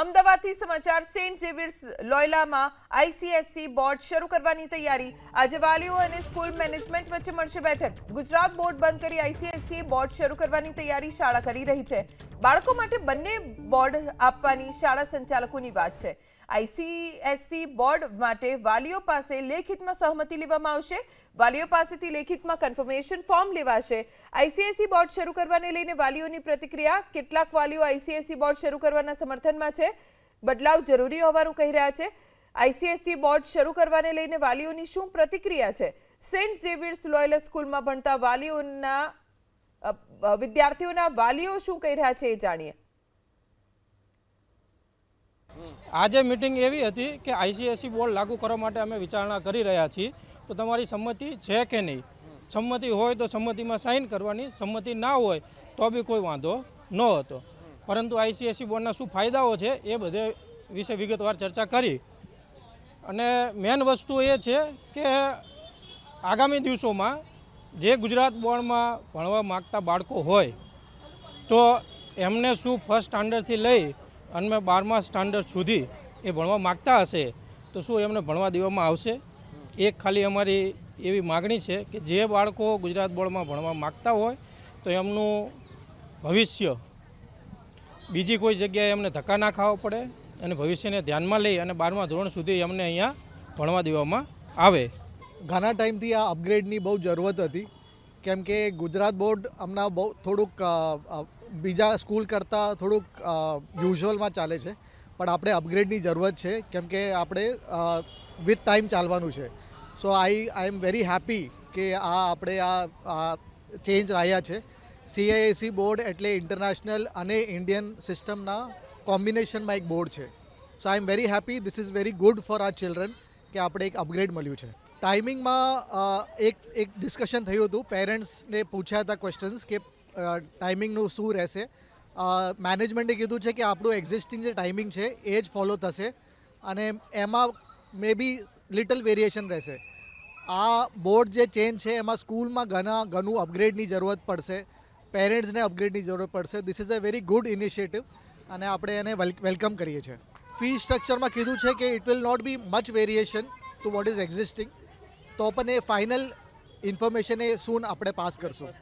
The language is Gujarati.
અમદાવાદથી સમાચાર, સેન્ટ ઝેવિયર્સ લોયલામાં આઈસીએસસી બોર્ડ શરૂ કરવાની તૈયારી. આજે વાલીઓ અને સ્કૂલ મેનેજમેન્ટ વચ્ચે મળશે બેઠક. ગુજરાત બોર્ડ બંધ કરી આઈસીએસસી બોર્ડ શરૂ કરવાની તૈયારી શાળા કરી રહી છે. બાળકો માટે બંને બોર્ડ આપવાની શાળા સંચાલકોની વાત છે. આઈસીએસસી બોર્ડ માટે વાલીઓ પાસે લેખિતમાં સહમતિ લેવામાં આવશે. વાલીઓ પાસેથી લેખિતમાં કન્ફર્મેશન ફોર્મ લેવાશે. આઈસીએસસી બોર્ડ શરૂ કરવાને લઈને વાલીઓની પ્રતિક્રિયા, કેટલાક વાલીઓ આઈસીએસસી બોર્ડ શરૂ કરવાના સમર્થનમાં છે. બદલાવ જરૂરી હોવાનું કહી રહ્યા છે. આઈસીએસસી બોર્ડ શરૂ કરવાને લઈને વાલીઓની શું પ્રતિક્રિયા છે? સેન્ટ ઝેવિયર્સ લોયલ સ્કૂલમાં ભણતા વાલીઓના વિદ્યાર્થીઓના વાલીઓ શું કહી રહ્યા છે એ જાણીએ. આજે મિટિંગ એવી હતી કે આઈસીએસસી બોર્ડ લાગુ કરવા માટે અમે વિચારણા કરી રહ્યા છીએ. તો તમારી સંમતિ છે કે નહીં? સંમતિ હોય તો સંમતિમાં સાઇન કરવાની. સંમતિ ના હોય તો બી કોઈ વાંધો ન હતો. પરંતુ આઈસીએસસી બોર્ડના શું ફાયદાઓ છે એ બધે વિશે વિગતવાર ચર્ચા કરી. અને મેન વસ્તુ એ છે કે આગામી દિવસોમાં જે ગુજરાત બોર્ડમાં ભણવા માગતા બાળકો હોય, તો એમને શું ફર્સ્ટ સ્ટાન્ડર્ડથી લઈ અને બારમા સ્ટાન્ડર્ડ સુધી એ ભણવા માગતા હશે, તો શું એમને ભણવા દેવામાં આવશે? એક ખાલી અમારી એવી માગણી છે કે જે બાળકો ગુજરાત બોર્ડમાં ભણવા માગતા હોય, તો એમનું ભવિષ્ય, બીજી કોઈ જગ્યાએ એમને ધક્કા ના ખાવા પડે અને ભવિષ્યને ધ્યાનમાં લઈ અને બારમા ધોરણ સુધી એમને અહીંયા ભણવા દેવામાં આવે. ઘણા ટાઈમથી આ અપગ્રેડની બહુ જરૂરત હતી, કેમ કે ગુજરાત બોર્ડ હમણાં બહુ થોડુંક બીજા સ્કૂલ કરતાં થોડુંક યુઝ્યુઅલમાં ચાલે છે. પણ આપણે અપગ્રેડની જરૂરત છે, કેમ કે આપણે વિથ ટાઈમ ચાલવાનું છે. So I I am very happy કે આ આપણે આ ચેન્જ રહ્યા છે. સીઆઈએસી બોર્ડ એટલે ઇન્ટરનેશનલ અને ઇન્ડિયન સિસ્ટમના કોમ્બિનેશનમાં એક બોર્ડ છે. So I am very happy, this is very good for our children કે આપણે એક અપગ્રેડ મળ્યું છે. ટાઈમિંગમાં એક એક ડિસ્કશન થયું હતું. પેરેન્ટ્સને પૂછ્યા હતા ક્વેશ્ચન્સ કે ટાઈમિંગનું શું રહેશે? મેનેજમેન્ટે કીધું છે કે આપણું એક્ઝિસ્ટિંગ જે ટાઈમિંગ છે, એ જ ફોલો થશે. અને એમાં મે બી લિટલ વેરિએશન રહેશે. આ બોર્ડ જે ચેન્જ છે, એમાં સ્કૂલમાં ઘણા, ઘણું અપગ્રેડની જરૂરત પડશે. પેરેન્ટ્સને અપગ્રેડની જરૂરત પડશે. This is a very good initiative અને આપણે એને વેલકમ કરીએ છીએ. ફી સ્ટ્રક્ચરમાં કીધું છે કે it will not be much variation to what is existing તો પણ એ ફાઇનલ ઇન્ફોર્મેશન એ સૂન આપણે પાસ કરશું.